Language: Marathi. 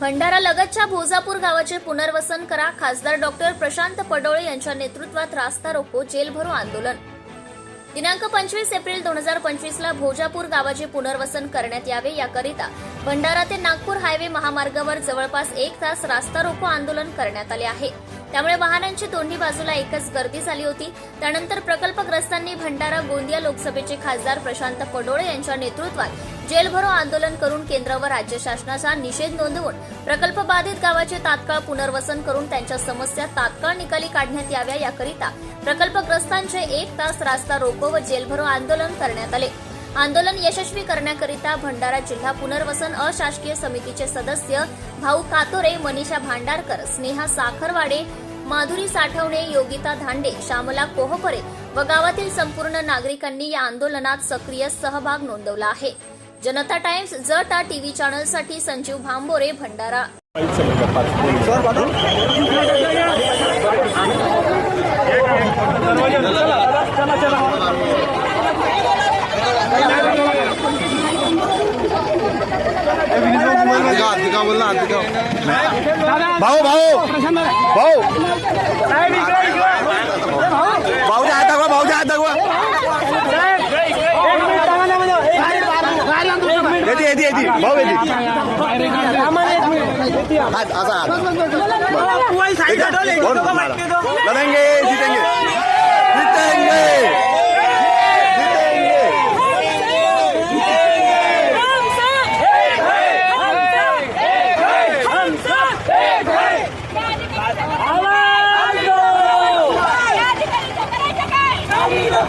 भंडारा लगतच्या भोजापूर गावाचे पुनर्वसन करा. खासदार डॉक्टर प्रशांत पडोळे यांच्या नेतृत्वात रास्ता रोको जेलभरो आंदोलन. दिनांक पंचवीस एप्रिल दोन हजार पंचवीस ला भोजापूर गावाचे पुनर्वसन करण्यात यावे याकरिता भंडारा ते नागपूर हायवे महामार्गावर जवळपास एक तास रास्ता रोको आंदोलन करण्यात आले आहे. त्यामुळे वाहनांची दोन्ही बाजूला एकच गर्दी झाली होती. त्यानंतर प्रकल्पग्रस्तांनी भंडारा गोंदिया लोकसभेचे खासदार प्रशांत पडोळे यांच्या नेतृत्वात जेलभरो आंदोलन करून केंद्र व राज्य शासनाचा निषेध नोंदवून प्रकल्प बाधित गावाचे तात्काळ पुनर्वसन करून त्यांच्या समस्या तात्काळ निकाली काढण्यात याव्या याकरिता प्रकल्पग्रस्तांचे एक तास रास्ता रोको व जेलभरो आंदोलन करण्यात आले. आंदोलन यशस्वी करण्याकरिता भंडारा जिल्हा पुनर्वसन अशासकीय समितीचे सदस्य भाऊ कातोरे मनीषा भांडारकर स्नेहा साखरवाडे माधुरी साठवणे योगिता धांडे श्यामला कोहपरे व गावातील संपूर्ण नागरिकांनी या आंदोलनात सक्रिय सहभाग नोंदवला आहे. जनता टाइम्स जटा टीव्ही चॅनलसाठी संजीव भांबोरे भंडारा. दिखा दिखा बोल ना दिखा भाऊ भाऊ भाऊ भाऊच्या हात दाखवा भाऊच्या हात दाखवा येते येते येते भाऊ येते हात असा हात कोण लढेंगे